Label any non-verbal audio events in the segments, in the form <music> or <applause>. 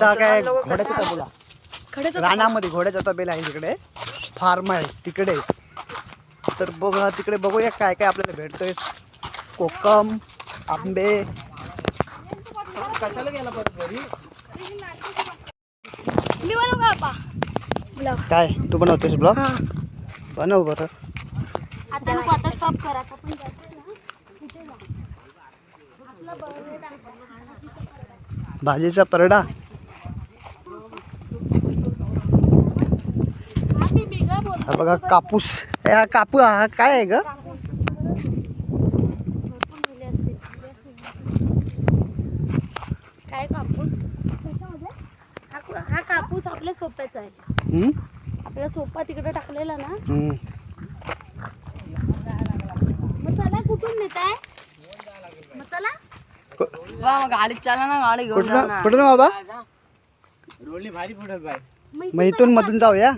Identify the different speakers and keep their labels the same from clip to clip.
Speaker 1: यांचा काय घोड्याचा तबेला?
Speaker 2: खडेच
Speaker 1: रानामध्ये घोड्याचा तबेला आहे तिकडे फार्म आहे तिकडे. तर बघा तिकडे बघूया काय काय आपल्याला भेटतंय. कोकम आंबे.
Speaker 3: कशाला गेला
Speaker 2: मी बनवू
Speaker 1: काय? तू बनवतोस ब्लॉग
Speaker 2: हा.
Speaker 1: बनव बरं.
Speaker 2: आता नको आता स्टॉप करा.
Speaker 1: भाजीचा परडा
Speaker 2: हा मी बिगा बोलतो.
Speaker 1: हा बघा कापूस. हा कापू हा काय आहे ग.
Speaker 2: काय कापूस? हा हा कापूस आपल्या सोप्याचा आहे.
Speaker 1: हम्म?
Speaker 2: आपला सोपा तिकडे टाकलेला ना.
Speaker 1: हम्म.
Speaker 2: मसाला कुठून नेताय? मसाला
Speaker 3: वा मग गाडीत चाला ना गाडी घेऊन जा
Speaker 1: कुठं
Speaker 3: ना
Speaker 1: कुठं बाबा?
Speaker 3: रोली भारी पडत बाय
Speaker 1: मग इथून मधून जाऊया?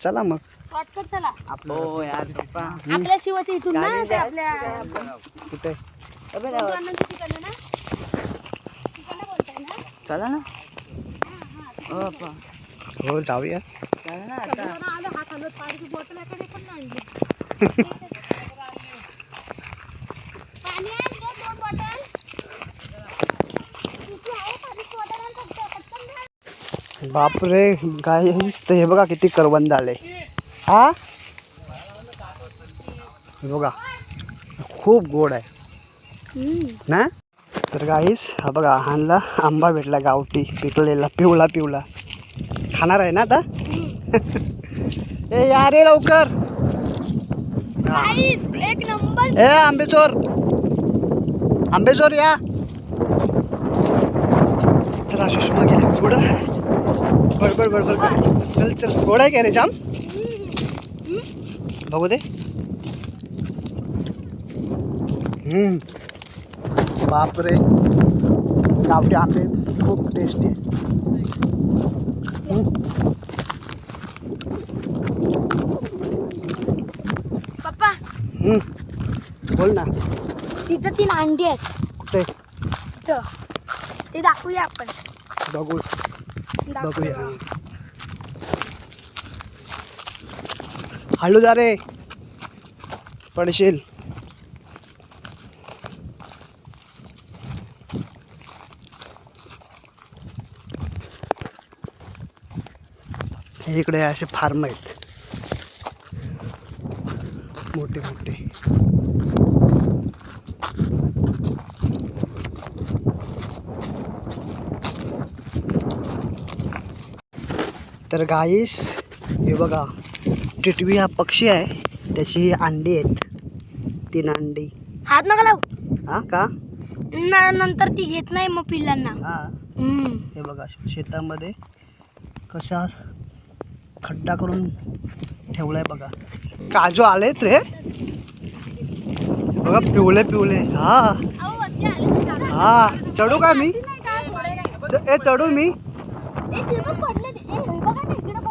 Speaker 1: चला मग.
Speaker 2: चला.
Speaker 3: हो यार. पप्पा
Speaker 2: आपल्या शिवाच्या इथून ना ते आपल्या
Speaker 1: कुठे
Speaker 2: ना? तिकडनं बोलताय ना?
Speaker 3: चला ना. हो पप्पा
Speaker 1: हो जाऊया.
Speaker 3: चला ना आता.
Speaker 2: जरा आलं हात हलवत पाण्याची बॉटल एकडे पण नाही आणली पाणी आण गं, दोन बॉटल. किती आहे पाण्याची बॉटल आण फक्त, पटकन घाल.
Speaker 1: बापरे काय हे बघा किती करवंद आले. हा? बघा खूप गोड आहे. ना? तर गाईस हा बघा हानला आंबा भेटला गावठी पिकलेला पिवळा पिवळा. खाणार आहे ना आता? <laughs> ए या रे लवकर.
Speaker 2: एक नंबर
Speaker 1: ए आंबेचोर आंबेचोर या. चला सुषमा गेले पुढं. बडबड बडबड बड. चल चल. गोड आहे का रे जाम? बघू दे. हम्म. बापरे. गावठी आंबे खूप टेस्टी
Speaker 2: पप्पा.
Speaker 1: बोल ना.
Speaker 2: तिथं तीन अंडी आहेत.
Speaker 1: कुठे?
Speaker 2: तिथं. ते दाखवूया आपण.
Speaker 1: बघू.
Speaker 2: दाखवूया.
Speaker 1: बघूया. हळू जा रे पडशील. हे इकडे असे फार्म आहेत. मोठे मोठे. तर गाईस हे बघा. टिटवी हा पक्षी आहे. त्याची अंडी आहेत. तीन अंडी.
Speaker 2: हात नका लावू.
Speaker 1: हा का?
Speaker 2: न- नंतर ती घेत नाही मग पिल्लांना.
Speaker 1: हा.
Speaker 2: हम्म.
Speaker 1: हे बघा शेतामध्ये कशा खड्डा करून ठेवलाय बघा. काजू आलेत रे. बघा पिवळे पिवळे हा. हा. चढू का मी. च- ए चढू मी.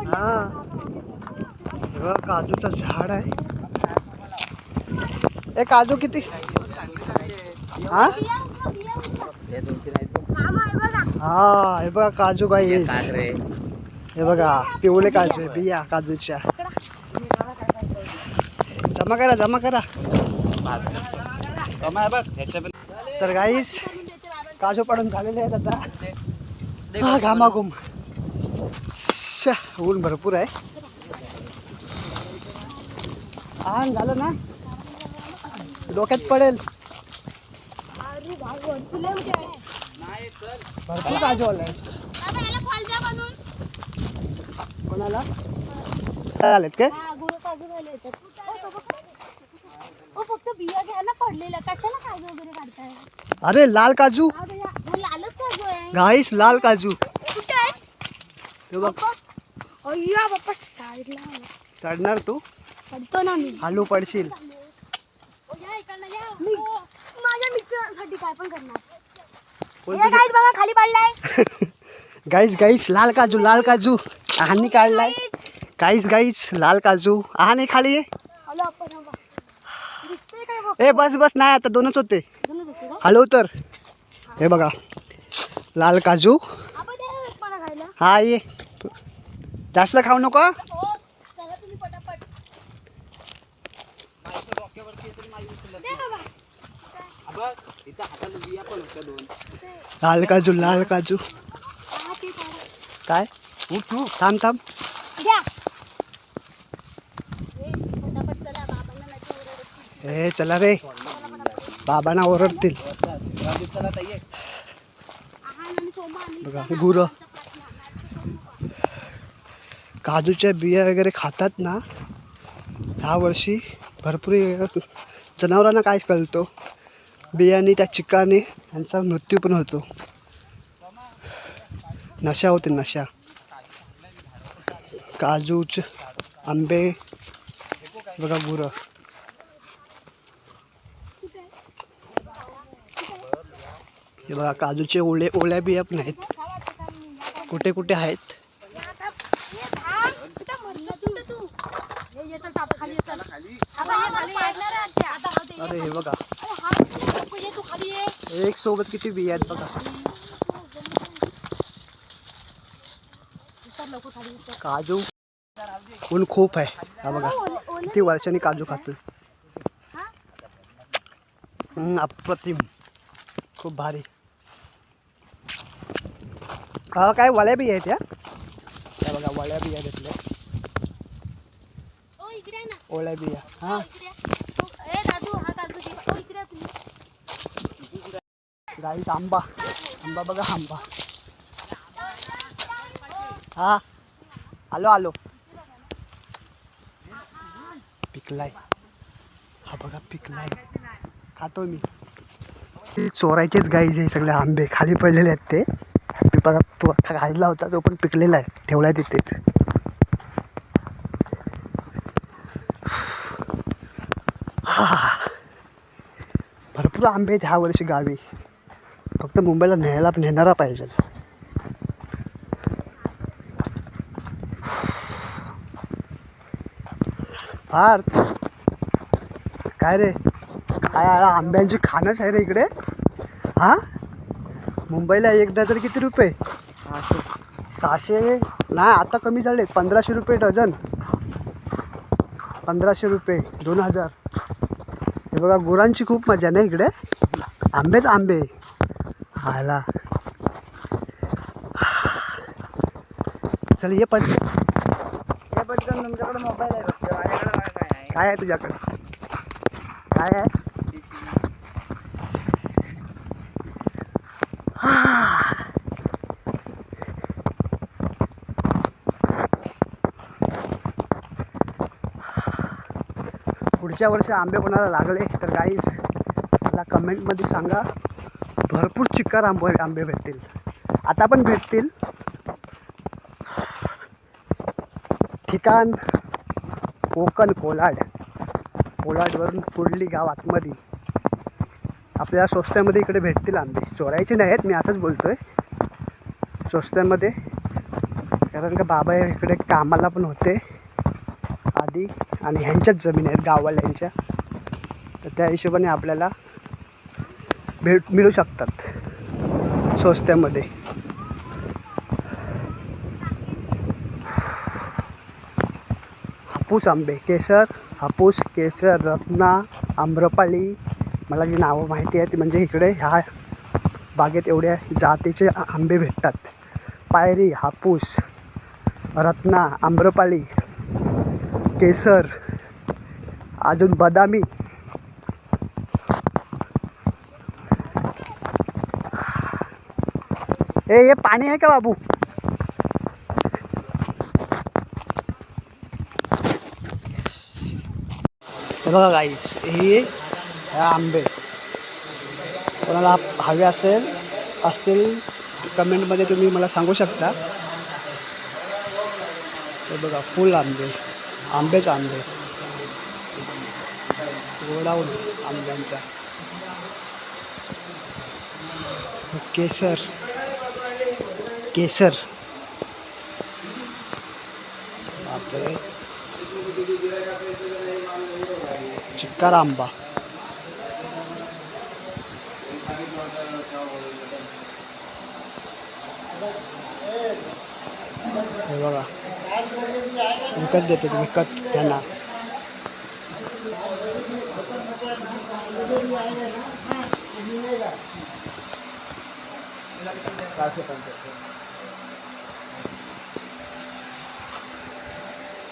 Speaker 2: हे.
Speaker 1: हा हे बघा काजूचं झाड आहे. ए काजू किती? हा.
Speaker 2: हा, हे बघा.
Speaker 1: हा हे काजू गाई हे बघा पिवळे काजू बिया काजूच्या. जमा करा जमा करा. तर गाईस काजू पडून झालेले आहेत आता. हा घामाघूम. ऊन भरपूर आहे. हा झालं ना? डोक्यात पडेल. भरपूर काजू आलाय. कोणाला? आलेत काय
Speaker 2: फक्त बिया घ्या ना पडलेल्या कशाला काजू वगैरे काढताय
Speaker 1: अरे लाल काजू.
Speaker 2: हा, ते या- हो, लालच काजू आहे
Speaker 1: गाईस लाल काजू.
Speaker 2: कुठे आहे
Speaker 1: हे बघ.
Speaker 2: पप्पा अय्या बाप्पा साईडला
Speaker 1: चढणार तू?
Speaker 2: पडतो ना मी.
Speaker 1: हालू पडशील.
Speaker 2: मी माझ्या मित्रांसाठी काय पण करणार. बघा खाली पडलाय. <laughs>
Speaker 1: गाईस गाईस लाल काजू लाल काजू. आहानी काढलाय. गाईस गाईस लाल काजू. आहानी खाली
Speaker 2: हॅलो
Speaker 1: ए बस बस नाही आता दोनच होते.
Speaker 2: दोनच होते का?
Speaker 1: हलव तर. हे बघा. लाल काजू. हा ये. जास्त खाऊ नको
Speaker 2: हो चला तुम्ही पटापट दे बाबा
Speaker 3: इथं हाताला बिया पण होत्या दोन.
Speaker 2: ते
Speaker 1: लाल काजू लाल काजू. काय? थांब थांब.
Speaker 2: द्या. ए, चला
Speaker 1: रे बाबांना ओरडतील.
Speaker 3: चला ताई ये.
Speaker 1: बघा गुरं. काजूच्या बिया वगैरे खातात ना? ह्या वर्षी भरपूर जनावरांना काय कळतो? बियाणे त्या चिकाने यांचा मृत्यू पण होतो. नशा होते नशा. काजूच आंबे बघा गुरं. हे बघा काजूचे ओले ओल्या बिया पण आहेत. कुठे कुठे आहेत? अरे हे बघा. एक सोबत किती बिया आहेत बघा काजू। ऊन खूप आहे हा बघा किती वर्षांनी काजू खातोय हम्म, अप्रतिम खूप भारी। हा काय? वळ्या बिया आहेत या त्या बघा वळ्या बिया घेतल्या ओळ्या बिया हा। गाईच आंबा आंबा बघा आंबा हा आलो आलो पिकलाय हा बघा पिकलाय खातो मी. ते चोरायचेच गाई जे सगळे आंबे. खाली पडलेले आहेत ते. पिपाचा तो खायला होता तो पण पिकलेला आहे. ठेवलाय तिथेच. हा. भरपूर आंबे आहेत ह्या वर्षी गावी. फक्त मुंबईला न्यायला नेणारा पाहिजे. फार. काय रे? काय आंब्यांची खाणंच आहे रे इकडे. हा? मुंबईला एक डझन किती रुपये? सहाशे. नाही आता कमी झाले. पंधराशे रुपये डझन. पंधराशे रुपये दोन हजार. हे बघा गुरांची खूप मजा नाही इकडे? आंबेच आंबे. खायला. चल ये पण
Speaker 3: हे पटकन तुमच्याकडे मोबाईल आहे फक्त माझ्याकडे काय आहे
Speaker 1: काय आहे तुझ्याकडे? काय आहे? पुढच्या वर्षी आंबे कोणाला लागले तर गाईस मला कमेंटमध्ये सांगा. भरपूर चिक्कार आंबे आंबे भेटतील. आता पण भेटतील. ठिकाण कोकण कोलाड. कोलाडवरून कुडली गाव आतमध्ये. आपल्या स्वस्त्यामध्ये इकडे भेटतील आंबे. चोरायचे नाही आहेत मी असंच बोलतो आहे स्वस्त्यामध्ये. कारण का बाबा इकडे कामाला पण होते. आधी आणि ह्यांच्याच जमीन आहेत गाववाल्यांच्या. तर त्या हिशोबाने आपल्याला भेट मिळू शकतात स्वस्त्यामध्ये. हापूस आंबे केसर हापूस केसर रत्ना आम्रपाली मला जी नावं माहिती आहेत ती म्हणजे इकडे ह्या बागेत एवढ्या जातीचे आंबे भेटतात. पायरी हापूस रत्ना आम्रपाली केसर अजून बदामी ए हे पाणी आहे का बाबू? बघा गाईस हे आंबे. कोणाला हवे असेल असतील कमेंटमध्ये तुम्ही मला सांगू शकता. हे बघा फुल आंबे आंबेच आंबे. गोडाऊन आंब्यांचा. केसर. केसर. बापरे. चिक्कार आंबा हे बघा. विकत देते विकत त्यांना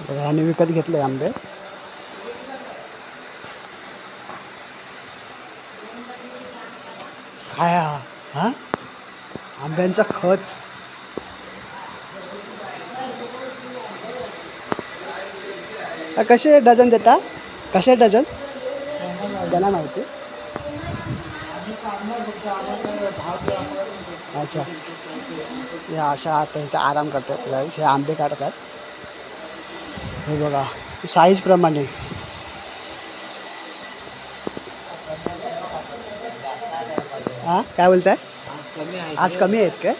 Speaker 1: बघा, ह्याने विकत घेतले आंबे. काय हा आंब्यांचा खच कसे डझन देता? कसे डझन? त्याला माहिती. अच्छा. या अशा आता इथं आराम करतात हे आंबे काढतात हे बघा हाँ, काय बोलताय
Speaker 3: कमी
Speaker 1: आज कमी आहेत काय?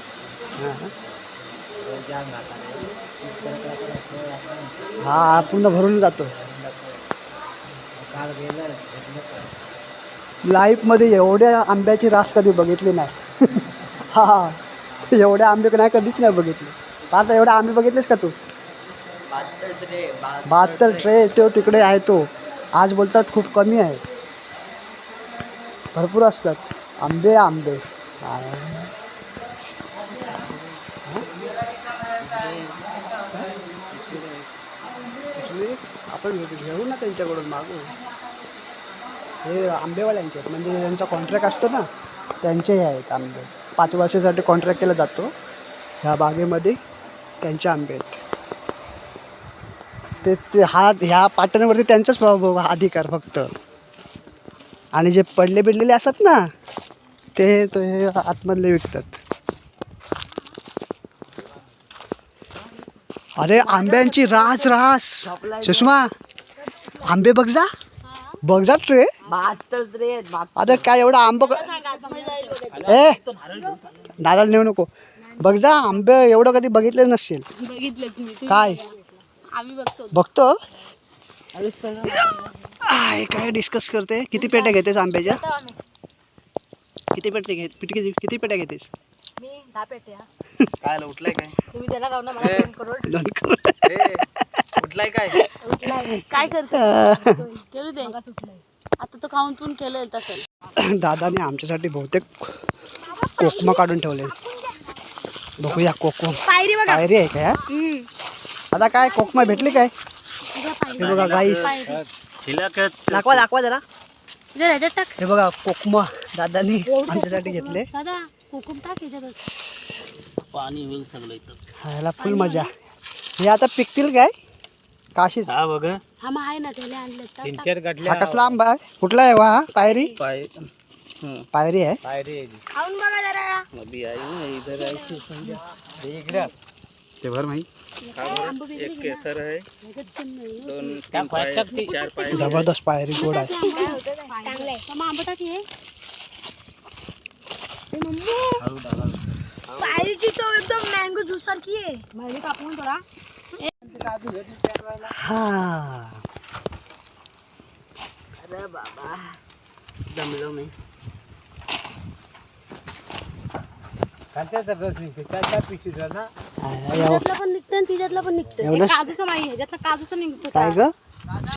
Speaker 1: हाँ, हा। पूर्ण भरून
Speaker 3: गेलं
Speaker 1: लाईफमध्ये एवढ्या आंब्याची रास कधी बघितली नाही. <laughs> हा एवढे आंबे नाही, कधीच नाही आता एवढे आंबे बघितलेस का तू? बहात्तर ट्रे तो तिकडे आहे तो. आज बोलतात खूप कमी आहे. भरपूर असतात. आंबे आंबे. आपण घेऊ ना त्यांच्याकडून मागू. हे आंबेवाल्यांचे आहेत. म्हणजे ज्यांचा कॉन्ट्रॅक्ट असतो ना त्यांचे आहेत आंबे. पाच वर्षासाठी कॉन्ट्रॅक्ट केला जातो. ह्या बागेमध्ये त्यांचे आंबे आहेत. ते ते हा ह्या पाटणावरती त्यांचाच अधिकार फक्त. आणि जे पडले बिडलेले असतात ना ते तो हे आतमधले विकतात. अरे आंब्यांची रास रास. सुषमा आंबे बघ जा. बघ जा
Speaker 3: बहात्तर.
Speaker 1: अरे काय एवढा आंब ए नारळ नेऊ नको. बघ जा आंबे एवढं कधी बघितले
Speaker 2: मी.
Speaker 1: काय?
Speaker 2: आम्ही बघतो.
Speaker 1: बघतो? आय, काय डिस्कस करते? किती पेट्या घेतेस आंब्याच्या? किती पेट्या घेत किती किती पेट्या घेतेस?
Speaker 2: मी दहा पेट्या.
Speaker 3: काय उठलाय काय?
Speaker 2: तुम्ही त्याला गाव ना मला दोन करोड.
Speaker 1: दोन करोड.
Speaker 3: उठलाय काय?
Speaker 2: उठलाय. काय करतो? केलं ते आता तो खाऊन केलं तसं.
Speaker 1: दादाने आमच्यासाठी बहुतेक कोकमा काढून ठेवले बघूया कोकम.
Speaker 2: पायरी बघा.
Speaker 1: पायरी आहे काय? आता काय कोकमा भेटली काय? हे बघा गाईस दाखवा दाखवा जरा. हे बघा कोकमा दादानी आमच्यासाठी घेतले.
Speaker 2: दादा कोकम टाक ह्याच्यात
Speaker 3: पाणी होईल सगळं इथं.
Speaker 1: ह्याला फुल मजा. हे आता पिकतील काय? काशीच.
Speaker 3: हा बघ.
Speaker 2: हा मग आहे ना त्याला आणले
Speaker 3: तीन चार गाठले
Speaker 1: हा कसला आंबा आहे? कुठला आहे वा? हा पायरी?
Speaker 3: पाय
Speaker 1: पायरी आहे.
Speaker 3: पायरी
Speaker 2: खाऊन बघा जरा.
Speaker 3: आहे ना इधर आहे. इकडे. ते भर माही. एक केसर आहे. दोन तीन पाय चार पाय.
Speaker 1: जबरदस्त पायरी गोड आहे.
Speaker 2: हे. पायरीची चव एकदम मँगो ज्यूस सारखी आहे. मायरी कापून थोडा
Speaker 1: हा.
Speaker 3: अरे बाबा दमलो मी.
Speaker 2: त्याच्यातलं पण निघतं आणि तिच्यातलं पण निघतं काजूचं नाही ह्याच्यातलं काजूचं निघतं
Speaker 1: काय? ग?